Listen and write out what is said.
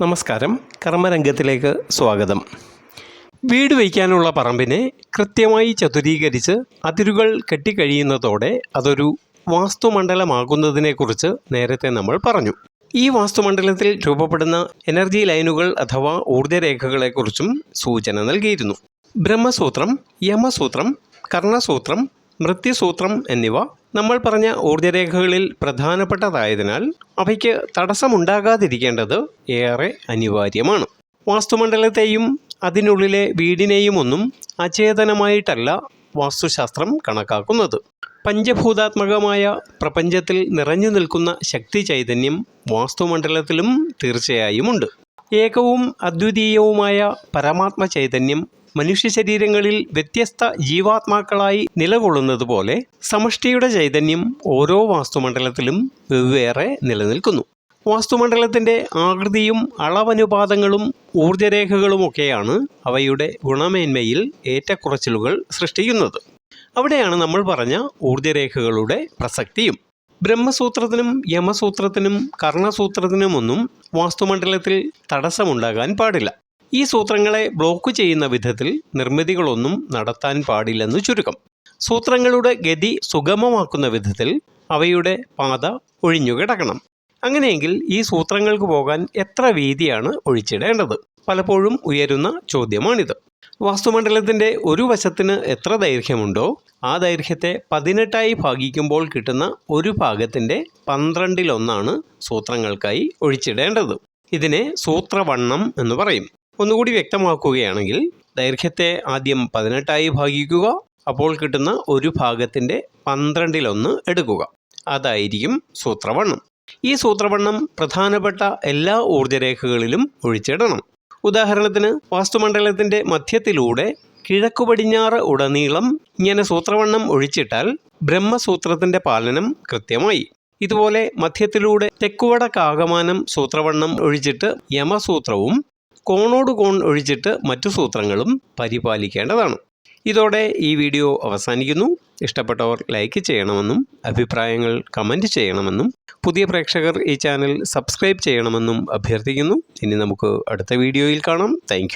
നമസ്കാരം. കർമ്മരംഗത്തിലേക്ക് സ്വാഗതം. വീട് വയ്ക്കാനുള്ള പറമ്പിനെ കൃത്യമായി ചതുരീകരിച്ച് അതിരുകൾ കെട്ടിക്കഴിയുന്നതോടെ അതൊരു വാസ്തുമണ്ഡലമാകുന്നതിനെക്കുറിച്ച് നേരത്തെ നമ്മൾ പറഞ്ഞു. ഈ വാസ്തുമണ്ഡലത്തിൽ രൂപപ്പെടുന്ന എനർജി ലൈനുകൾ അഥവാ ഊർജരേഖകളെക്കുറിച്ചും സൂചന നൽകിയിരുന്നു. ബ്രഹ്മസൂത്രം യമസൂത്രം കർണസൂത്രം മൃത്യുസൂത്രം എന്നിവ നമ്മൾ പറഞ്ഞ ഊർജരേഖകളിൽ പ്രധാനപ്പെട്ടതായതിനാൽ അവയ്ക്ക് തടസ്സമുണ്ടാകാതിരിക്കേണ്ടത് ഏറെ അനിവാര്യമാണ്. വാസ്തുമണ്ഡലത്തെയും അതിനുള്ളിലെ വീടിനെയും ഒന്നും അചേതനമായിട്ടല്ല വാസ്തുശാസ്ത്രം കണക്കാക്കുന്നത്. പഞ്ചഭൂതാത്മകമായ പ്രപഞ്ചത്തിൽ നിറഞ്ഞു നിൽക്കുന്ന ശക്തി ചൈതന്യം വാസ്തുമണ്ഡലത്തിലും തീർച്ചയായുമുണ്ട്. ഏകവും അദ്വിതീയവുമായ പരമാത്മ ചൈതന്യം മനുഷ്യ ശരീരങ്ങളിൽ വ്യത്യസ്ത ജീവാത്മാക്കളായി നിലകൊള്ളുന്നത് പോലെ സമഷ്ടിയുടെ ചൈതന്യം ഓരോ വാസ്തുമണ്ഡലത്തിലും വെവ്വേറെ നിലനിൽക്കുന്നു. വാസ്തുമണ്ഡലത്തിന്റെ ആകൃതിയും അളവനുപാതങ്ങളും ഊർജരേഖകളുമൊക്കെയാണ് അവയുടെ ഗുണമേന്മയിൽ ഏറ്റക്കുറച്ചിലുകൾ സൃഷ്ടിക്കുന്നത്. അവിടെയാണ് നമ്മൾ പറഞ്ഞ ഊർജരേഖകളുടെ പ്രസക്തിയും. ബ്രഹ്മസൂത്രത്തിനും യമസൂത്രത്തിനും കർണസൂത്രത്തിനുമൊന്നും വാസ്തുമണ്ഡലത്തിൽ തടസ്സമുണ്ടാകാൻ പാടില്ല. ഈ സൂത്രങ്ങളെ ബ്ലോക്ക് ചെയ്യുന്ന വിധത്തിൽ നിർമ്മിതികളൊന്നും നടത്താൻ പാടില്ലെന്ന് ചുരുക്കം. സൂത്രങ്ങളുടെ ഗതി സുഗമമാക്കുന്ന വിധത്തിൽ അവയുടെ പാത ഒഴിഞ്ഞുകിടക്കണം. അങ്ങനെയെങ്കിൽ ഈ സൂത്രങ്ങൾക്ക് പോകാൻ എത്ര വീതിയാണ് ഒഴിച്ചിടേണ്ടത്? പലപ്പോഴും ഉയരുന്ന ചോദ്യമാണിത്. വാസ്തുമണ്ഡലത്തിന്റെ ഒരു വശത്തിന് എത്ര ദൈർഘ്യമുണ്ടോ ആ ദൈർഘ്യത്തെ പതിനെട്ടായി ഭാഗിക്കുമ്പോൾ കിട്ടുന്ന ഒരു ഭാഗത്തിന്റെ പന്ത്രണ്ടിലൊന്നാണ് സൂത്രങ്ങൾക്കായി ഒഴിച്ചിടേണ്ടത്. ഇതിനെ സൂത്രവണ്ണം എന്ന് പറയും. ഒന്നുകൂടി വ്യക്തമാക്കുകയാണെങ്കിൽ ദൈർഘ്യത്തെ ആദ്യം പതിനെട്ടായി ഭാഗിക്കുക അപ്പോൾ കിട്ടുന്ന ഒരു ഭാഗത്തിന്റെ പന്ത്രണ്ടിലൊന്ന് എടുക്കുക. അതായിരിക്കും സൂത്രവണ്ണം. ഈ സൂത്രവണ്ണം പ്രധാനപ്പെട്ട എല്ലാ ഊർജരേഖകളിലും ഒഴിച്ചിടണം. ഉദാഹരണത്തിന് വാസ്തുമണ്ഡലത്തിന്റെ മധ്യത്തിലൂടെ കിഴക്കു പടിഞ്ഞാറ് ഉടനീളം ഇങ്ങനെ സൂത്രവണ്ണം ഒഴിച്ചിട്ടാൽ ബ്രഹ്മസൂത്രത്തിന്റെ പാലനം കൃത്യമായി. ഇതുപോലെ മധ്യത്തിലൂടെ തെക്കുവടക്കാകമാനം സൂത്രവണ്ണം ഒഴിച്ചിട്ട് യമസൂത്രവും കോണോട് കോൺ ഒഴിച്ചിട്ട് മറ്റു സൂത്രങ്ങളും പരിപാലിക്കേണ്ടതാണ്. ഇതോടെ ഈ വീഡിയോ അവസാനിക്കുന്നു. ഇഷ്ടപ്പെട്ടവർ ലൈക്ക് ചെയ്യണമെന്നും അഭിപ്രായങ്ങൾ കമന്റ് ചെയ്യണമെന്നും പുതിയ പ്രേക്ഷകർ ഈ ചാനൽ സബ്സ്ക്രൈബ് ചെയ്യണമെന്നും അഭ്യർത്ഥിക്കുന്നു. ഇനി നമുക്ക് അടുത്ത വീഡിയോയിൽ കാണാം. താങ്ക്